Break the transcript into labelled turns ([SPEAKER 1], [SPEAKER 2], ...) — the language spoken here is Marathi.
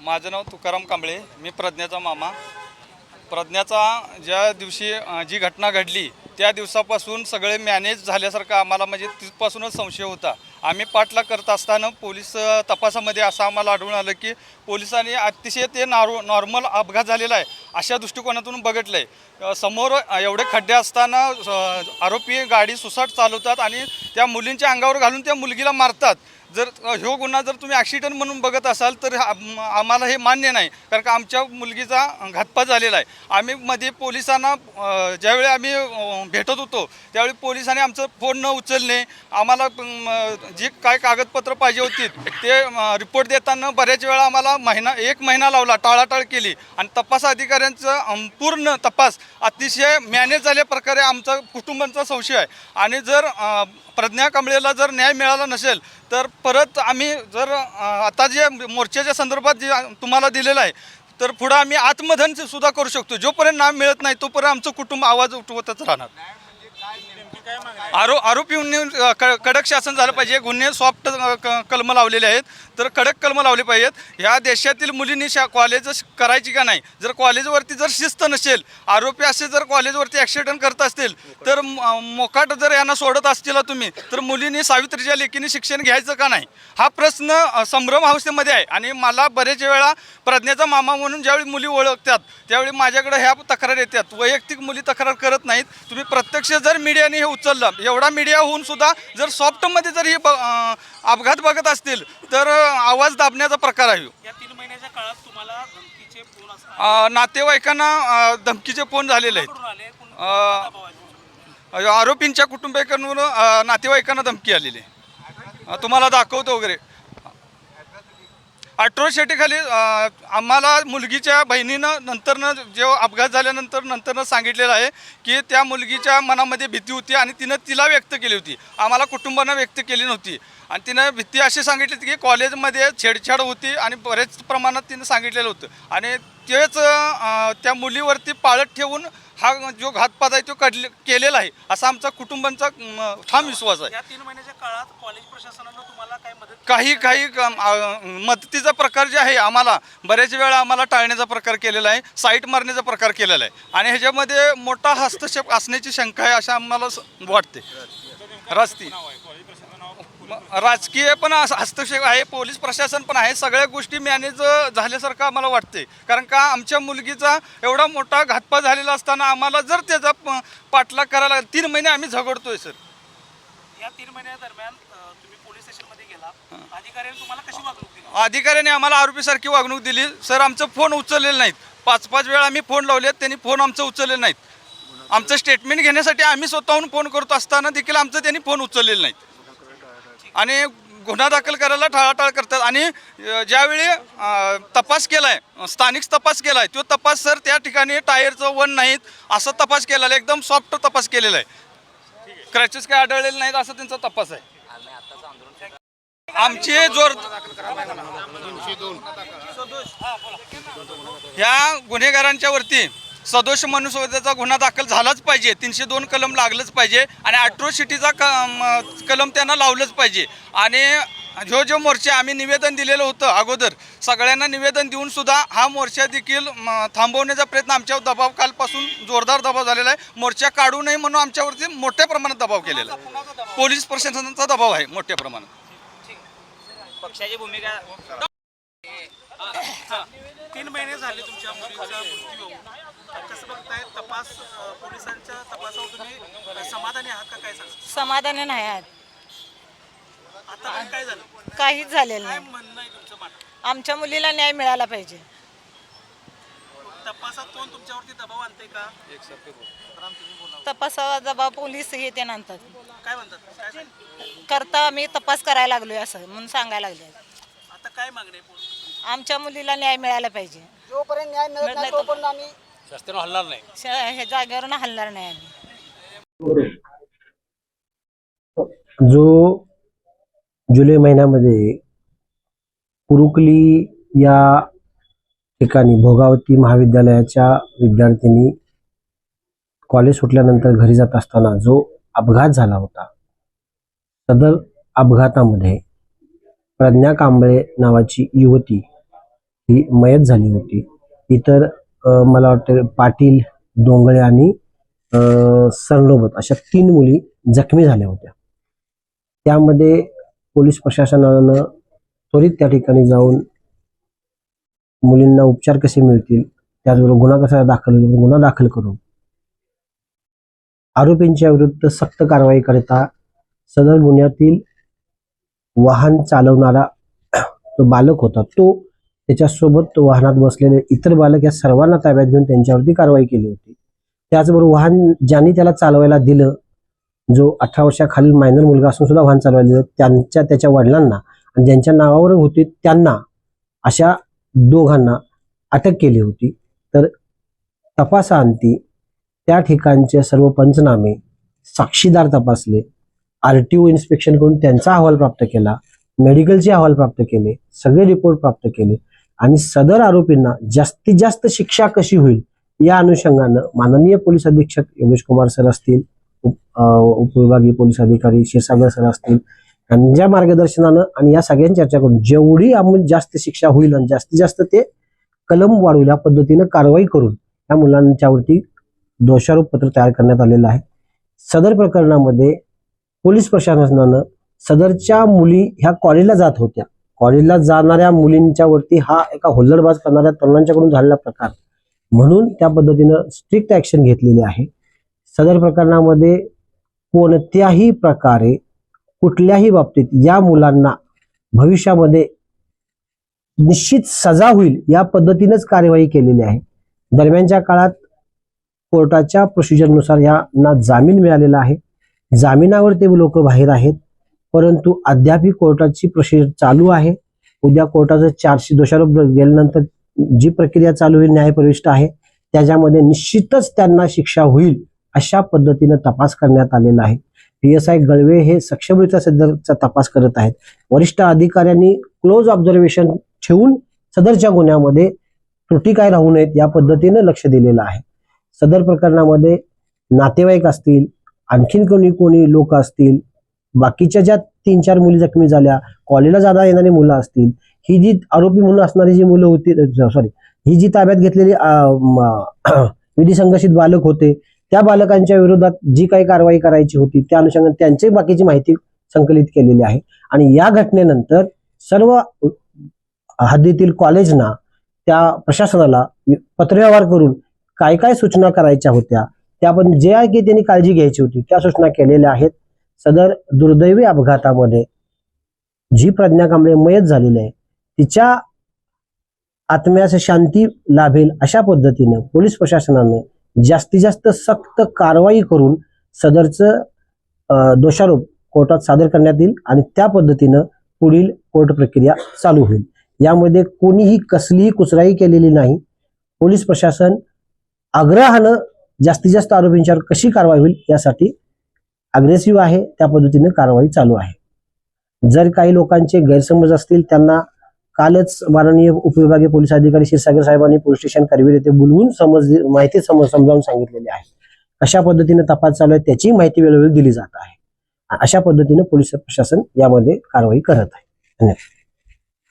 [SPEAKER 1] माझं नाव तुकाराम कांबळे. मी प्रज्ञाचा मामा. प्रज्ञाचा ज्या दिवशी जी घटना घडली त्या दिवसापासून सगळे मॅनेज झाल्यासारखं आम्हाला म्हणजे तिथपासूनच संशय होता. आम्ही पाठला करत असताना पोलीस तपासामध्ये असं आम्हाला आढळून आलं की पोलिसांनी अतिशय ते नॉर नॉर्मल अपघात झालेला आहे. अशा दृष्टिकोनातून बघितलं आहे समोर एवढे खड्डे असताना आरोपी गाडी सुसाट चालवतात आणि त्या मुलींच्या अंगावर घालून त्या मुलगीला मारतात. जर ह्यो गुन्हा जर तुम्ही ॲक्सिडेंट म्हणून बघत असाल तर आम्हाला हे मान्य नाही. कारण का आमच्या मुलगीचा घातपात झालेला आहे. आम्ही मध्ये पोलिसांना ज्यावेळी आम्ही भेटत होतो त्यावेळी पोलिसांनी आमचं फोन न उचलणे आम्हाला जी काय कागदपत्र पाहिजे होती ते रिपोर्ट देताना बऱ्याच वेळा आम्हाला महिना एक महिना लावला टाळाटाळ केली. आणि तपास अधिकारी अधिकाऱ्यांचा पूर्ण तपास अतिशय मॅनेज झाल्या प्रकारे आमचा कुटुंबांचा संशय आहे. आणि जर प्रज्ञा कांबळेला जर न्याय मिळाला नसेल तर परत आम्ही जर आता जे मोर्चाच्या संदर्भात जे तुम्हाला दिलेलं आहे तर पुढं आम्ही आत्मधन सुद्धा करू शकतो. जोपर्यंत नाम मिळत नाही तोपर्यंत आमचं कुटुंब आवाज उठवतच राहणार. आरो आरोपींनी कडक शासन झालं पाहिजे. गुन्हे सॉफ्ट कलम लावलेले आहेत. तर कडक कलम लावले पाहिजेत. ह्या देशातील मुलींनी शा कॉलेज करायची का नाही? जर कॉलेजवरती जर शिस्त नसेल आरोपी असे जर कॉलेजवरती ॲक्सिडेंट करत असतील तर मोकाट जर यांना सोडत असतील तुम्ही तर मुलींनी सावित्रीच्या लेखीने शिक्षण घ्यायचं का नाही? हा प्रश्न संभ्रम हाऊसेमध्ये आहे. आणि मला बरेच वेळा प्रज्ञाचा मामा म्हणून ज्यावेळी मुली ओळखतात त्यावेळी माझ्याकडे ह्या तक्रार येतात. वैयक्तिक मुली तक्रार करत नाहीत. तुम्ही प्रत्यक्ष जर मीडियाने हे उचललं. एवढा मीडिया होऊन सुद्धा जर सॉफ्टमध्ये जर हे अपघात बघत असतील तर आवाज दाबण्याचा प्रकार आहे. ह्यो.
[SPEAKER 2] या तीन महिन्याच्या काळात तुम्हाला धमकीचे फोन असतात
[SPEAKER 1] अ, नातेवाईकांना धमकीचे फोन झालेले आहेत. आरोपींच्या कुटुंबियांकडून नातेवाईकांना धमकी आलेली आहे. तुम्हाला दाखवतो वगैरे. अट्रोसिटीखाली आम्हाला मुलगीच्या बहिणीनं नंतरनं जेव्हा अपघात झाल्यानंतर नंतरनं सांगितलेलं आहे की त्या मुलगीच्या मनामध्ये भीती होती आणि तिनं तिला व्यक्त केली होती. आम्हाला कुटुंबानं व्यक्त केली नव्हती. आणि तिनं भीती अशी सांगितली होती की कॉलेजमध्ये छेडछाड होती आणि बरेच प्रमाणात तिनं सांगितलेलं होतं. आणि तेच त्या मुलीवरती पाळत ठेवून हा जो घातपात आहे तो कडले केलेला आहे. असा आमचा कुटुंबांचा म, ठाम विश्वास आहे.
[SPEAKER 2] या तीन महिन्याच्या काळात कॉलेज प्रशासनानं तुम्हाला काय मदत
[SPEAKER 1] काही काही मदतीचा प्रकार जे आहे आम्हाला बऱ्याच वेळा आम्हाला टाळण्याचा प्रकार केलेला आहे साईट मारण्याचा प्रकार केलेला आहे. आणि ह्याच्यामध्ये मोठा हस्तक्षेप असण्याची शंका आहे असं आम्हाला स- वाटते. रस्ती. राजकीय पण हस्तक्षेप आहे पोलीस प्रशासन पण आहे सगळ्या गोष्टी मॅनेज झाल्यासारखं आम्हाला वाटते कारण का आमच्या मुलगीचा एवढा मोठा घातपात झालेला असताना आम्हाला जर त्याचा पाठलाग करायला तीन महिने आम्ही झगडतोय सर.
[SPEAKER 2] या तीन महिन्या दरम्यान अ, तुम्ही पोलीस स्टेशनमध्ये गेला. अधिकाऱ्यांनी तुम्हाला कशी वागणूक दिली?
[SPEAKER 1] अधिकाऱ्याने आम्हाला आरोपीसारखी वागणूक दिली. सर आमचं फोन उचललेलं नाहीत. पाच पाच वेळा आम्ही फोन लावले त्यांनी फोन आमचं उचललेलं नाहीत. आमचं स्टेटमेंट घेण्यासाठी आम्ही स्वतःहून फोन करत असताना देखील आमचं त्यांनी फोन उचललेलं नाहीत. आणि गुन्हा दाखल करायला टाळाटाळ करतात. आणि ज्यावेळी तपास तपास केलाय स्थानिक तपास केलाय तो तपास सर त्या ठिकाणी टायरचं वन नाहीत असं तपास केलेला आहे एकदम सॉफ्ट तपास केलेला आहे. क्रॅचेस काय आढळलेले नाहीत असं त्यांचा तपास आहे. आमची जोर ह्या गुन्हेगारांच्या वरती सदोष मनुष्यवधाचा गुन्हा दाखल झालाच पाहिजे. तीनशे दोन कलम लागलंच पाहिजे आणि अॅट्रोसिटीचा क कलम त्यांना लावलंच पाहिजे. आणि जो जो मोर्चा आम्ही निवेदन दिलेलं होतं अगोदर सगळ्यांना निवेदन देऊन सुद्धा हा मोर्चा देखील थांबवण्याचा प्रयत्न आमच्यावर दबाव कालपासून जोरदार दबाव झालेला आहे. मोर्चा काढू नये म्हणून आमच्यावरती मोठ्या प्रमाणात दबाव केलेला आहे. पोलीस प्रशासनाचा दबाव आहे मोठ्या प्रमाणात.
[SPEAKER 3] पक्षाची भूमिका
[SPEAKER 2] तीन महिने झाले तुमच्या मुलीचा मृत्यू होऊन कसं बघताय तपास पोलिसांच्या तपासावर तुम्ही समाधानी आहात का? काय सांगा
[SPEAKER 4] समाधानी नाही आहेत.
[SPEAKER 2] आता पण काय झालं?
[SPEAKER 4] काहीच झालेलं
[SPEAKER 2] काय
[SPEAKER 4] नाही.
[SPEAKER 2] म्हणणं आहे तुमचं मान
[SPEAKER 4] आमच्या मुलीला न्याय मिळाला पाहिजे.
[SPEAKER 2] तपासात कोण तुमच्यावरती दबाव आणते का?
[SPEAKER 4] तपासाचा दबाव पोलीस हे ते आणतात.
[SPEAKER 2] काय म्हणतात? काय सांग
[SPEAKER 4] करता आम्ही तपास करायला लागलोय असं म्हणून सांगायला लागले.
[SPEAKER 2] आता काय मागणी आहे?
[SPEAKER 4] आमच्या मुलीला न्याय मिळाला पाहिजे.
[SPEAKER 5] जोपर्यंत न्याय मिळत नाही तोपर्यंत आम्ही
[SPEAKER 4] श- ह्या जागेवरून हलणार नाही आम्ही.
[SPEAKER 6] जो जुलै महिन्यामध्ये कुरुकली या ठिकाणी भोगावती महाविद्यालयाच्या विद्यार्थिनी कॉलेज सुटल्यानंतर घरी जात असताना जो अपघात झाला होता सदर अपघातामध्ये प्रज्ञा कांबळे नावाची युवती ही मयत झाली होती. इतर मला वाटतं पाटील डोंगळे आणि अ, सरनोबत अशा तीन मुली जखमी झाल्या होत्या. त्यामध्ये पोलीस प्रशासनानं त्वरित त्या ठिकाणी जाऊन मुलींना उपचार कसे मिळतील त्याचबरोबर गुन्हा कसा दाखल गुन्हा दाखल करून आरोपींच्या विरुद्ध सक्त कारवाई करता सदर गुन्ह्यातील वाहन चालवणारा जो बालक होता तो त्याच्यासोबत तो वाहनात बसलेले इतर बालक या सर्वांना ताब्यात घेऊन त्यांच्यावरती कारवाई केली होती. त्याचबरोबर वाहन ज्यांनी त्याला चालवायला दिलं जो अठरा वर्षाखालील मायनर मुलगा असून सुद्धा वाहन चालवायला दिलं त्यांच्या त्याच्या वडिलांना आणि ज्यांच्या नावावर होती त्यांना अशा दोघांना अटक केली होती. तर तपासाअंती त्या ठिकाणचे सर्व पंचनामे साक्षीदार तपासले आर टी ओ इन्स्पेक्शन करून त्यांचा अहवाल प्राप्त केला मेडिकलचे अहवाल प्राप्त केले सगळे रिपोर्ट प्राप्त केले. आणि सदर आरोपींना जास्तीत जास्त शिक्षा कशी होईल या अनुषंगानं माननीय पोलीस अधीक्षक योगेश कुमार सर असतील उपविभागीय पोलीस अधिकारी क्षीरसागर सर असतील यांच्या मार्गदर्शनानं आणि या सगळ्यांची चर्चा करून जेवढी आम्ही जास्त शिक्षा होईल आणि जास्तीत जास्त ते कलम वाढवू या पद्धतीनं कारवाई करून या मुलांच्यावरती दोषारोप पत्र तयार करण्यात आलेलं आहे. सदर प्रकरणामध्ये पोलीस प्रशासनानं सदरच्या मुली ह्या कॉलेजला जात होत्या. कॉलेजला जाणाऱ्या मुलींच्या वरती हा एका हुल्लडबाज करणाऱ्या तरुणांच्याकडून झालेला प्रकार. म्हणून त्या पद्धतीनं स्ट्रिक्ट ऍक्शन घेतलेली आहे. सदर प्रकरणामध्ये कोणत्याही प्रकारे कुठल्याही बाबतीत या मुलांना भविष्यामध्ये निश्चित सजा होईल या पद्धतीनंच कार्यवाही केलेली आहे. दरम्यानच्या काळात कोर्टाच्या प्रोसिजरनुसार यांना जामीन मिळालेला आहे. जामिनावर ते लोक बाहेर आहेत. परंतु अद्यापही कोर्टाची प्रोसिजर चालू आहे. उद्या कोर्टाचं चारशे दोषारोप गेल्यानंतर जी प्रक्रिया चालू होईल न्यायप्रविष्ट आहे त्याच्यामध्ये निश्चितच त्यांना शिक्षा होईल अशा पद्धतीनं तपास करण्यात आलेला आहे. पी एस आय गळवे हे सक्षमरित्या सदरचा तपास करत आहेत. वरिष्ठ अधिकाऱ्यांनी क्लोज ऑब्झर्वेशन ठेवून सदरच्या गुन्ह्यामध्ये त्रुटी काय राहू नयेत या पद्धतीनं लक्ष दिलेलं आहे. सदर प्रकरणामध्ये नातेवाईक असतील आणखीन कोणी कोणी लोक असतील बाकीच्या ज्या तीन चार मुली जखमी झाल्या कॉलेजला जाता येणारी मुलं असतील ही जी आरोपी म्हणून असणारी जी मुलं होती सॉरी ही जी ताब्यात घेतलेली विधी संघर्षित बालक होते त्या बालकांच्या विरोधात जी काही कारवाई करायची होती त्या अनुषंगाने त्यांची बाकीची माहिती संकलित केलेली आहे. आणि या घटनेनंतर सर्व हद्दीतील कॉलेजना त्या प्रशासनाला पत्रव्यवहार करून काय काय सूचना करायच्या होत्या त्या पण जे आहे की त्यांनी काळजी घ्यायची होती त्या सूचना केलेल्या आहेत. सदर दुर्दैवी अपघातामध्ये जी प्रज्ञा कांबळे मयत झालेली आहे तिच्या आत्म्यास शांती लाभेल अशा पद्धतीनं पोलीस प्रशासनानं जास्तीत जास्त सक्त कारवाई करून सदरचं दोषारोप कोर्टात सादर करण्यात येईल आणि त्या पद्धतीनं पुढील कोर्ट प्रक्रिया चालू होईल. यामध्ये कोणीही कसलीही कुचराई केलेली नाही. पोलीस प्रशासन आग्रहानं जास्तीत जास्त आरोपींच्यावर कशी कारवाई होईल यासाठी अग्रेसिव्ह आहे त्या पद्धतीने कारवाई चालू आहे. जर काही लोकांचे गैरसमज असतील त्यांना कालच माननीय उपविभागीय पोलीस अधिकारी क्षीरसागर साहेबांनी पोलीस स्टेशन करवीर येथे बोलवून समज माहिती समज समजावून सांगितलेली आहे. कशा पद्धतीने तपास चालू आहे त्याची माहिती वेळोवेळी दिली जात आहे. अशा पद्धतीने पोलीस प्रशासन यामध्ये कारवाई करत आहे. धन्यवाद.